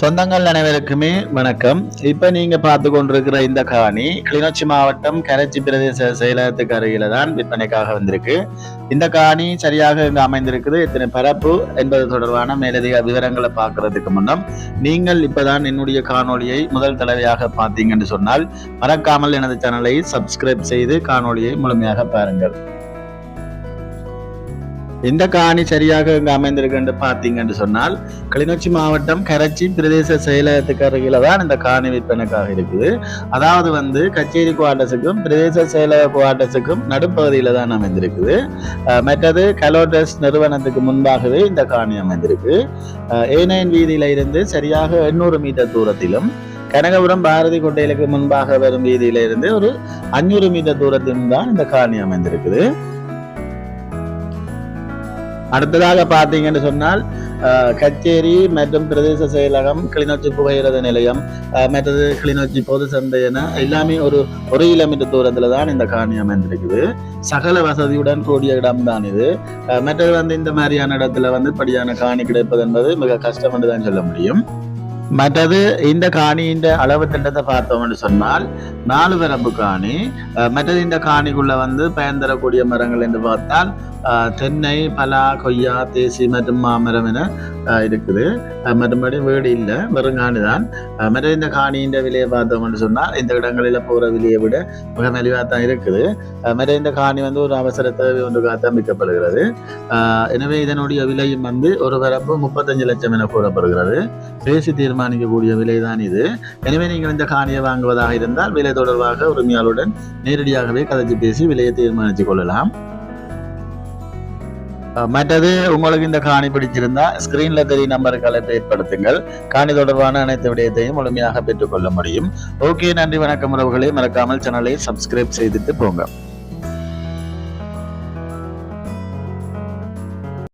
சொந்தங்கள் அனைவருக்குமே வணக்கம். இப்ப நீங்க பார்த்து கொண்டிருக்கிற இந்த காணி கிளிநொச்சி மாவட்டம் கரைச்சி பிரதேச செயலகத்துக்கு அருகில தான் விற்பனைக்காக வந்திருக்கு. இந்த காணி சரியாக இங்கு அமைந்திருக்குது. இத்தனை பரப்பு என்பது தொடர்பான மேலதிக விவரங்களை பார்க்கறதுக்கு முன்னம் நீங்கள் இப்பதான் என்னுடைய காணொளியை முதல் தடவையாக பார்த்தீங்கன்னு சொன்னால் மறக்காமல் எனது சேனலை சப்ஸ்கிரைப் செய்து காணொலியை முழுமையாக பாருங்கள். இந்த காணி சரியாக இங்கு அமைந்திருக்கு என்று பார்த்தீங்கன்னு சொன்னால் கிளிநொச்சி மாவட்டம் கரைச்சி பிரதேச செயலகத்துக்கு அருகில தான் இந்த காணி விற்பனைக்காக இருக்குது. அதாவது வந்து கச்சேரி குவார்டர்ஸுக்கும் பிரதேச செயலக குவார்டர்ஸுக்கும் நடுப்பகுதியில தான் அமைந்திருக்குது. மற்றது கலோட்டஸ் நிறுவனத்துக்கு முன்பாகவே இந்த காணி அமைந்திருக்கு. ஏனையன் வீதியில இருந்து சரியாக எண்ணூறு மீட்டர் தூரத்திலும் கனகபுரம் பாரதி கோட்டையிலுக்கு முன்பாக வரும் வீதியில இருந்து ஒரு அஞ்சூறு மீட்டர் தூரத்திலும் தான் இந்த காணி அமைந்திருக்குது. அடுத்ததாக பார்த்தீங்கன்னு சொன்னால் கச்சேரி மற்றும் பிரதேச செயலகம் கிளிநொச்சி புகையிரத நிலையம் அஹ், மற்றது கிளிநொச்சி பொது சந்தை என எல்லாமே ஒரு ஒரு கிலோமீட்டர் தூரத்துல தான் இந்த காணி அமைந்திருக்குது. சகல வசதியுடன் கூடிய இடம் தான் இது. மற்றது வந்து இந்த மாதிரியான இடத்துல வந்து படியான காணி கிடைப்பது என்பது மிக கஷ்டம் என்று தான் சொல்ல முடியும். மற்றது இந்த காணியின் அளவு திட்டத்தை பார்த்தோம்னு சொன்னால் நாலு வரம்பு காணி. மற்றது இந்த காணிக்குள்ள வந்து பயன் தரக்கூடிய மரங்கள் என்று பார்த்தால் தென்னை பலா கொய்யா தேசி மற்றும் மாமரம் என இருக்குது. மற்றபடி வீடு இல்லை வெறும் காணி தான். மற்ற இந்த காணியின் விலையை பார்த்தோம்னு சொன்னால் இந்த இடங்களில் போகிற விலையை விட மிக மலிவாக தான் இருக்குது. மற்ற இந்த காணி வந்து ஒரு அவசர தேவை ஒன்றுக்காக தான் விற்கப்படுகிறது எனவே இதனுடைய விலையும் வந்து ஒரு வரப்பு முப்பத்தஞ்சு லட்சம் என கூறப்படுகிறது. பேசி தீர்மானம் தீர்மானிக்கக்கூடிய விலைதான் இது. எனவே நீங்கள் இந்த காணியை வாங்குவதாக இருந்தால் விலை தொடர்பாக உரிமையாளருடன் நேரடியாகவே கதைச்சு பேசி விலையை தீர்மானித்துக் கொள்ளலாம். மற்றது உங்களுக்கு இந்த காணி பிடிச்சிருந்தா ஸ்கிரீன்ல தெரிய நம்பருக்கு அழைப்பு ஏற்படுத்துங்கள். காணி தொடர்பான அனைத்து விடயத்தையும் முழுமையாக பெற்றுக்கொள்ள முடியும். ஓகே நன்றி வணக்கம் உறவுகளை. மறக்காமல் சேனலை சப்ஸ்கிரைப் செய்துட்டு போங்க.